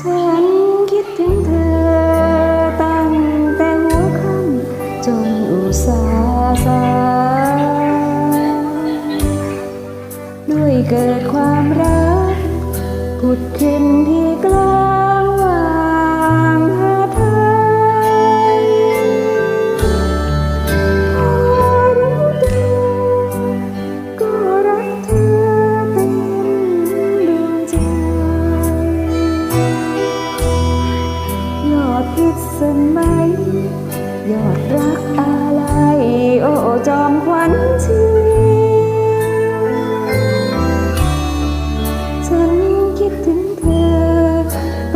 ฉันคิดถึงเธอตั้งแต่หัวค่ำจนอุสาสาด้วยเกิดความรักผุดขึ้นที่กลา ยอดรักอะไรโอ้จอมขวัญเชียวฉันคิดถึงเธอ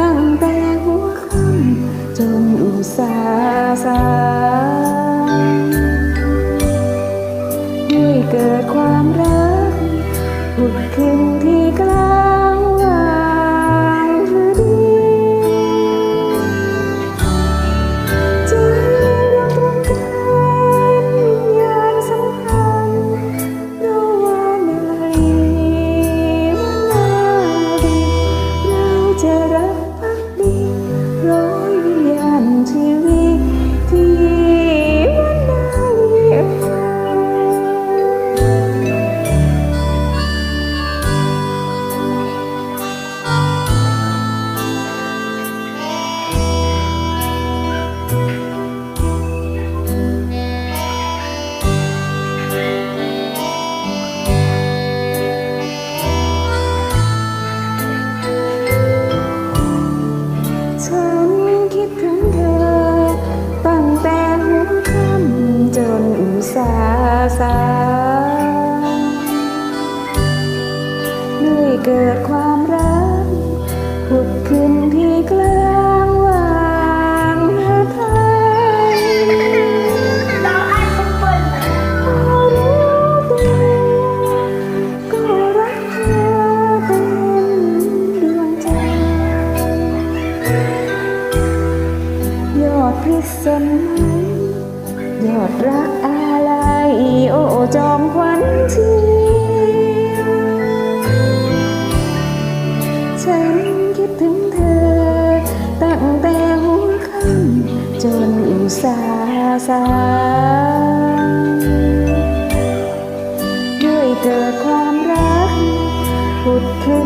ตั้งแต่หัวค่ำจนอุตสาสายด้วยเกิดความรัก ห์สาด้วยเกิดความรักผุดขึ้นที่กลางวางหาไทยเราอัดทุกคนเลยพอรู้ตัวก็รักเธอเต็มดวงใจยอดพิษสมัยยอดรัก ยโอจอมควันเทียนฉันคิดถึงเธอ ตั้งแต่หัวค่ำจนอุสาสาด้วยเกิดความรักผุดขึ้น